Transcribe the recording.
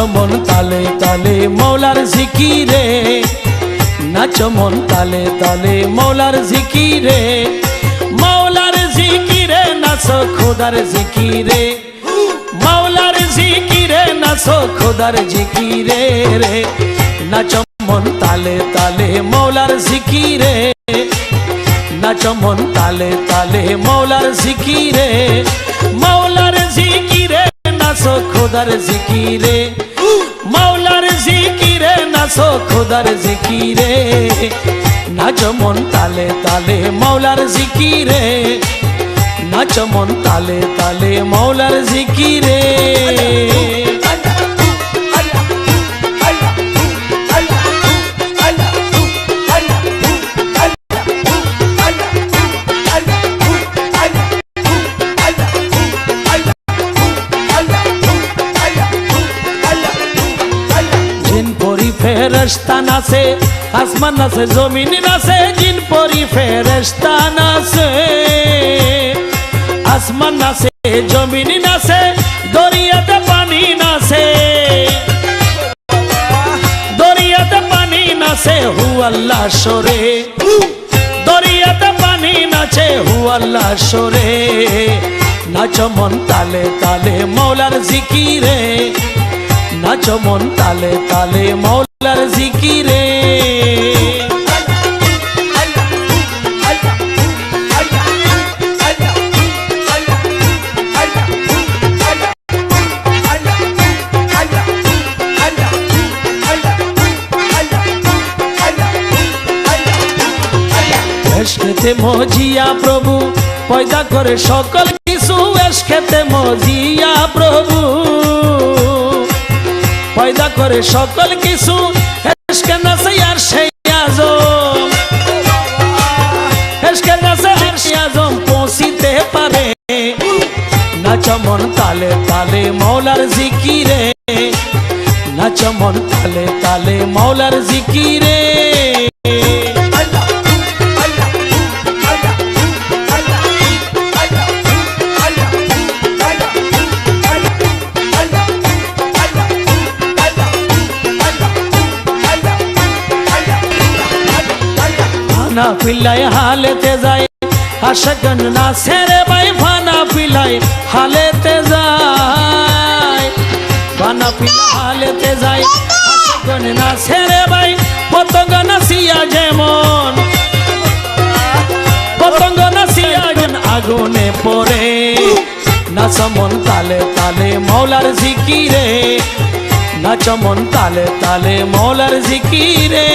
মন তালে তালে, মৌলার জিকিরে। নাচ মন তালে তালে, মৌলার জিকিরে। মৌলার জিকিরে, নাচ খোদার জিকিরে। মৌলার জিকিরে, নাচ খোদার জিকিরে রে। নাচ মন তালে তালে, মৌলার জিকিরে। নাচ মন তালে তালে, মৌলার জিকিরে। মৌলার জিকিরে, নাচ খোদার জিকিরে। নাচ খোদার জিকিরে? নাচ মন তালে তালে মৌলার জিকিরে। নাচ মন তালে তালে মৌলার জিকিরে। ফেরেশতা নাচে আসমান নাচে জমিন নাচে জিন পরি ফেরেশতা নাচে আসমান নাচে জমিন নাচে দরিয়াতে পানি নাচে দরিয়াতে পানি নাচে হু আল্লাহ সরে। দরিয়াতে পানি নাচে হু আল্লাহ সরে। নাচ মন তালে তালে, মৌলার জিকিরে। নাচ মন তালে তালে মৌলার জিকিরে। মজিয়া প্রভু পয়দা করে সকল কিছু এসকেতে মজিয়া। করে সকল কিছু। চমন আর সেই আজম। এসকে আর সেই আজম নাচ তালে তালে মৌলার জিকিরে। চমন তালে তালে মৌলার জিকিরে। ফানা পিল্লাই হালেতে যায় আশাকন না সেরে ভাই ফানা পিল্লাই হালেতে যায় ফানা পিল্লাই হালেতে যায় আশাকন না সেরে ভাই, পতঙ্গ নাসিয়া যেমন। পতঙ্গ নাসিয়া যেন আগুনে পড়ে। নাচ মন তালে তালে মৌলার জিকিরে। নাচ মন তালে তালে মৌলার জিকিরে।